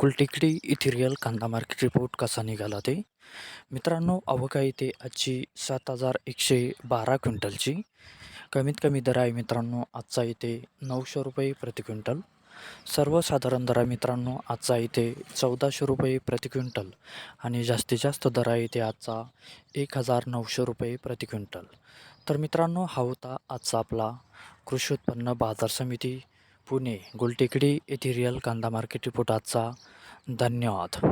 गुलटेकडी इथिरियल कांदा market report कसा निघाला ते? मित्रांनो आवक इथे आजची सात हजार एकशे बारा क्विंटलची. कमीत कमी दर आहे मित्रांनो आजचा इथे नऊशे रुपये प्रति क्विंटल. सर्वसाधारण दर आहे मित्रांनो आजचा इथे चौदाशे रुपये प्रति क्विंटल. आणि जास्तीत जास्त दर आहे इथे आजचा एक हजार नऊशे रुपये प्रति क्विंटल. तर मित्रांनो हा होता आजचा आपला कृषी उत्पन्न बाजार समिती पुणे. गुलटेकडी येथे रिअल कांदा मार्केट रिपोर्ट आजचा. धन्यवाद.